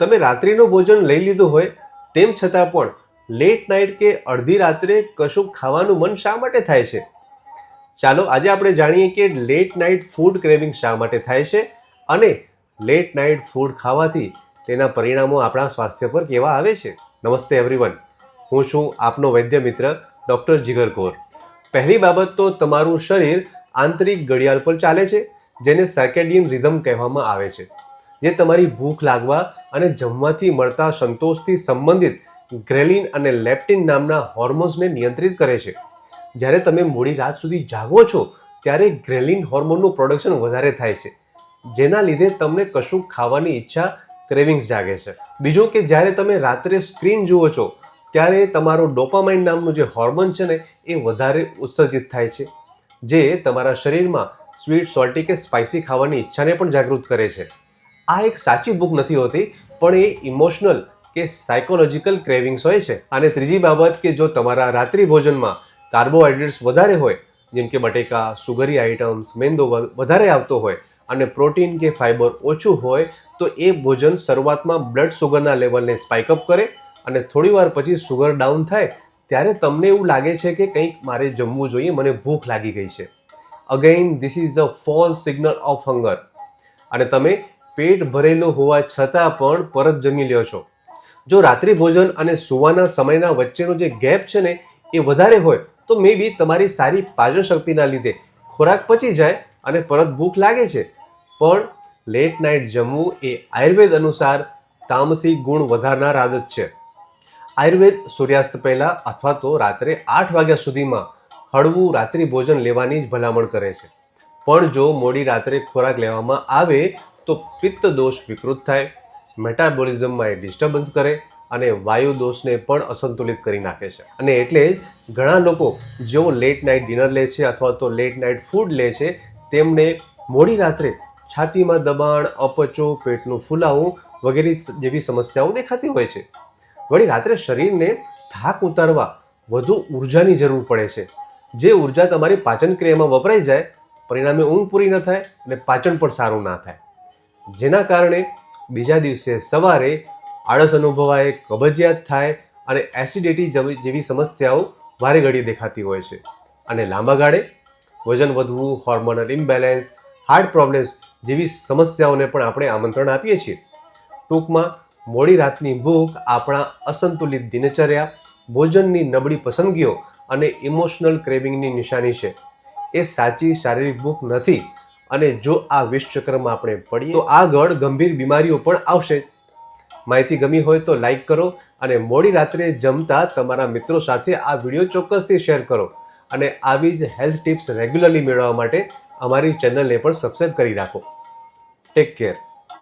તમે રાત્રિનું ભોજન લઈ લીધું હોય, તેમ છતાં પણ લેટ નાઇટ કે અડધી રાત્રે કશું ખાવાનું મન શા માટે થાય છે? ચાલો આજે આપણે જાણીએ કે લેટ નાઇટ ફૂડ ક્રેવિંગ શા માટે થાય છે અને લેટ નાઇટ ફૂડ ખાવાથી તેના પરિણામો આપણા સ્વાસ્થ્ય પર કેવા આવે છે? નમસ્તે એવરીવન હું છું આપનો વૈદ્ય મિત્ર ડૉક્ટર જીગર કૌર. પહેલી બાબત તો તમારું શરીર આંતરિક ઘડિયાળ પર ચાલે છે, જેને સર્કેડિયન રિધમ કહેવામાં આવે છે. જે તમારી ભૂખ લાગવા અને જમવાથી મળતા સંતોષથી સંબંધિત ગ્રેલિન અને લેપ્ટિન નામના હોર્મોન્સને નિયંત્રિત કરે છે. જ્યારે તમે મોડી રાત સુધી જાગો છો, ત્યારે ગ્રેલિન હોર્મોનનું પ્રોડક્શન વધારે થાય છે, જેના લીધે તમને કશું ખાવાની ઈચ્છા ક્રેવિંગ્સ જાગે છે. બીજું કે જ્યારે તમે રાત્રે સ્ક્રીન જુઓ છો, ત્યારે તમારો ડોપામાઇન નામનું જે હોર્મોન છે ને, એ વધારે ઉત્સર્જિત થાય છે, જે તમારા શરીરમાં સ્વીટ, સોલ્ટી કે સ્પાઇસી ખાવાની ઈચ્છાને પણ જાગૃત કરે છે. આ એક સાચી ભૂખ નથી હોતી, પણ એ ઇમોશનલ કે સાયકોલોજીકલ ક્રેવિંગ્સ હોય છે. અને ત્રીજી બાબત કે જો તમારા રાત્રિ ભોજનમાં કાર્બોહાઈડ્રેટ્સ વધારે હોય, જેમ કે બટેકા સુગરી આઇટમ્સ મેંદો વધારે આવતો હોય અને પ્રોટીન કે ફાઇબર ઓછું હોય, તો એ ભોજન શરૂઆતમાં બ્લડ સુગરના લેવલને સ્પાઇકઅપ કરે અને થોડીવાર પછી સુગર ડાઉન થાય, ત્યારે તમને એવું લાગે છે કે કંઈક મારે જમવું જોઈએ, મને ભૂખ લાગી ગઈ છે. Again this is a false signal of hunger અને તમે પેટ ભરેલું હોવા છતાં પણ પરત જમી લ્યો છો. જો રાત્રિ ભોજન અને સુવાના સમયના વચ્ચેનો જે ગેપ છે ને, એ વધારે હોય, તો મે બી તમારી સારી પાચન શક્તિના લીધે ખોરાક પચી જાય અને પરત ભૂખ લાગે છે. પણ લેટ નાઇટ જમવું એ આયુર્વેદ અનુસાર તામસી ગુણ વધારનાર આદત છે. આયુર્વેદ સૂર્યાસ્ત પહેલાં અથવા તો રાત્રે આઠ વાગ્યા સુધીમાં હળવું રાત્રિ ભોજન લેવાની જ ભલામણ કરે છે. પણ જો મોડી રાત્રે ખોરાક લેવામાં આવે તો પિત્ત દોષ વિકૃત થાય, મેટાબોલિઝમમાં એ ડિસ્ટર્બન્સ કરે અને વાયુ દોષને પણ અસંતુલિત કરી નાખે છે. અને એટલે જ ઘણા લોકો જેઓ લેટ નાઇટ ડિનર લે છે અથવા તો લેટ નાઇટ ફૂડ લે છે, તેમને મોડી રાત્રે છાતીમાં દબાણ, અપચો, પેટનું ફૂલાવું વગેરે જેવી સમસ્યાઓ દેખાતી હોય છે. વળી રાત્રે શરીરને થાક ઉતારવા વધુ ઉર્જાની જરૂર પડે છે. જે ઊર્જા તમારી પાચન ક્રિયામાં વપરાઈ જાય, પરિણામે ઊંઘ પૂરી ન થાય અને પાચન પણ સારું ના થાય. જેના કારણે બીજા દિવસે સવારે આળસ અનુભવાય, કબજિયાત થાય અને એસિડિટી જેવી સમસ્યાઓ વારે ઘડી દેખાતી હોય છે. અને લાંબા ગાળે વજન વધવું હોર્મોનલ ઇમ્બેલેન્સ હાર્ટ પ્રોબ્લેમ્સ જેવી સમસ્યાઓને પણ આપણે આમંત્રણ આપીએ છીએ. ટૂંકમાં, મોડી રાતની ભૂખ, આપણા અસંતુલિત દિનચર્યા, ભોજનની નબળી પસંદગીઓ અને ઇમોશનલ ક્રેવિંગની નિશાની છે. એ સાચી શારીરિક ભૂખ નથી અને જો આ વિષચક્રમાં આપણે પડીએ, તો આગળ ગંભીર બીમારીઓ પણ આવશે. માહિતી ગમી હોય તો લાઈક કરો અને મોડી રાત્રે જમતા તમારા મિત્રો સાથે આ વીડિયો ચોક્કસથી શેર કરો. અને આવી જ હેલ્થ ટિપ્સ રેગ્યુલરલી મેળવવા માટે અમારી ચેનલને પણ સબસ્ક્રાઈબ કરી રાખો. Take care.